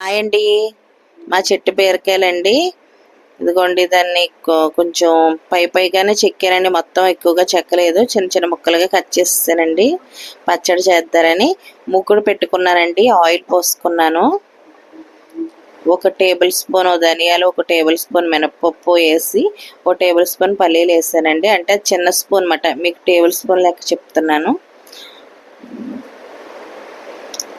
Hi అండి. మా చెట్టు బీరకాయలండి ఇదిగోండి దాన్ని కొంచెం పై పైగానే చెక్కారండి మొత్తం ఎక్కువగా చెక్కలేదు. చిన్న చిన్న ముక్కలుగా కట్ చేసేసానండి. పచ్చడి చేద్దారని ముగ్గుడు పెట్టుకున్నానండి. ఆయిల్ పోసుకున్నాను. ఒక టేబుల్ స్పూన్ ధనియాలు ఒక టేబుల్ స్పూన్ మినపప్పు వేసి ఒక టేబుల్ స్పూన్ పల్లీలు వేసానండి. అంటే చిన్న స్పూన్ మాట మీకు టేబుల్ స్పూన్ లెక్క చెప్తున్నాను.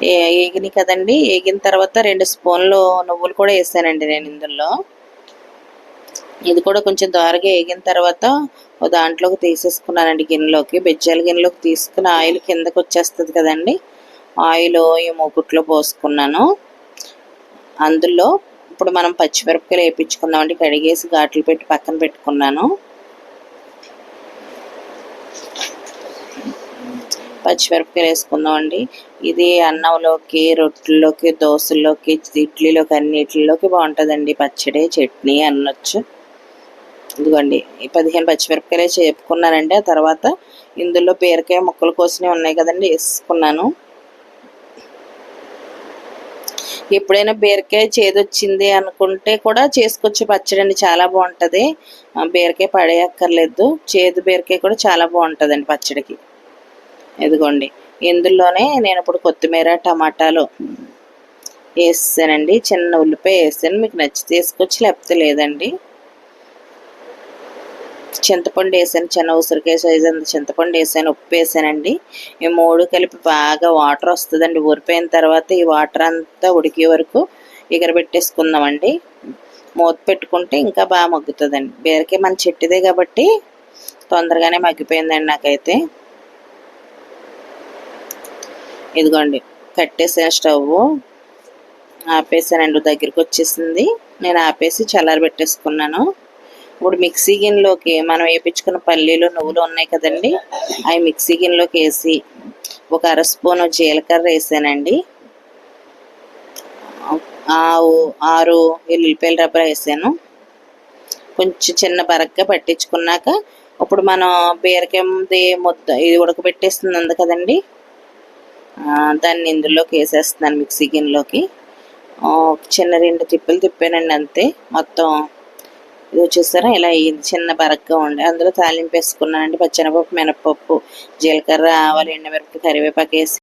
ఏగినాయి కదండి. ఏగిన తర్వాత రెండు స్పూన్లు నువ్వులు కూడా వేసానండి నేను ఇందులో. ఇది కూడా కొంచెం దారుగా ఏగిన తర్వాత దాంట్లోకి తీసేసుకున్నానండి గిన్నెలోకి. బెజ్జాల గిన్నెలోకి తీసుకుని ఆయిల్ కిందకు వచ్చేస్తుంది కదండి. ఆయిల్ ఈ మూకుట్లో పోసుకున్నాను. అందులో ఇప్పుడు మనం పచ్చిమిరపకాయలు వేయించుకున్నామండి కడిగేసి ఘాట్లు పెట్టి పక్కన పెట్టుకున్నాను. పచ్చిమిరపకాయలు వేసుకుందామండి. ఇది అన్నంలోకి రొట్టెల్లోకి దోశల్లోకి ఇడ్లీలోకి అన్నిటిలోకి బాగుంటుందండి. పచ్చడి చట్నీ అనొచ్చు. ఇదిగోండి ఈ పదిహేను పచ్చిమిరపకాయలే చెప్పుకున్నానండి. ఆ తర్వాత ఇందులో బీరకాయ ముక్కలు కోసినవి ఉన్నాయి కదండి వేసుకున్నాను. ఎప్పుడైనా బీరకాయ చేదొచ్చింది అనుకుంటే కూడా చేసుకోవచ్చు. పచ్చడి అండి చాలా బాగుంటుంది. బీరకాయ పడేయక్కర్లేదు. చేదు బీరకాయ కూడా చాలా బాగుంటుందండి పచ్చడికి. ఇదిగోండి. ఇందులోనే నేను ఇప్పుడు కొత్తిమీర టమాటాలు వేసానండి. చిన్న ఉల్లిపాయ వేసాను. మీకు నచ్చితే తీసుకొచ్చి లేకపోతే లేదండి. చింతపండు వేసాను. చిన్న ఉసిరికాయ సైజు అంత చింతపండు వేసాను. ఉప్పు వేసానండి. ఈ మూడు కలిపి బాగా వాటర్ వస్తుందండి. ఊరిపోయిన తర్వాత ఈ వాటర్ అంతా ఉడికే వరకు ఎగరబెట్టేసుకుందామండి. మూత పెట్టుకుంటే ఇంకా బాగా మగ్గుతుందండి. బీరకాయ మన చెట్టుదే కాబట్టి తొందరగానే మగ్గిపోయిందండి నాకైతే. ఇదిగోండి కట్టేసాను స్టవ్ ఆపేసానండి దగ్గరికి వచ్చేసింది. నేను ఆపేసి చల్లారి పెట్టేసుకున్నాను. ఇప్పుడు మిక్సీ గిన్నెలోకి మనం వేపించుకున్న పల్లీలు నువ్వులు ఉన్నాయి కదండి అవి మిక్సీ గిన్నెలోకి వేసి ఒక అర స్పూను జీలకర్ర వేసానండి. ఆవు ఆరు ఎల్లుల్లిపాయల రబ్బర వేసాను. కొంచెం చిన్న బరగ్గా పట్టించుకున్నాక ఇప్పుడు మనం బీరకాయ ముద్ద ఇది ఉడకబెట్టేస్తుంది కదండి దాన్ని ఇందులోకి వేసేస్తున్నాను మిక్సీ గిన్నెలోకి. చిన్న రెండు తిప్పలు తిప్పానండి అంతే. మొత్తం ఇది వచ్చేసారా ఇలా అయ్యింది చిన్న బరగ్గా ఉండి. అందులో తాలింపు వేసుకున్నానండి. పచ్చెనపప్పు మినపప్పు జీలకర్ర ఆవాలు ఎండమిరపకాయ కరివేపాకు వేసి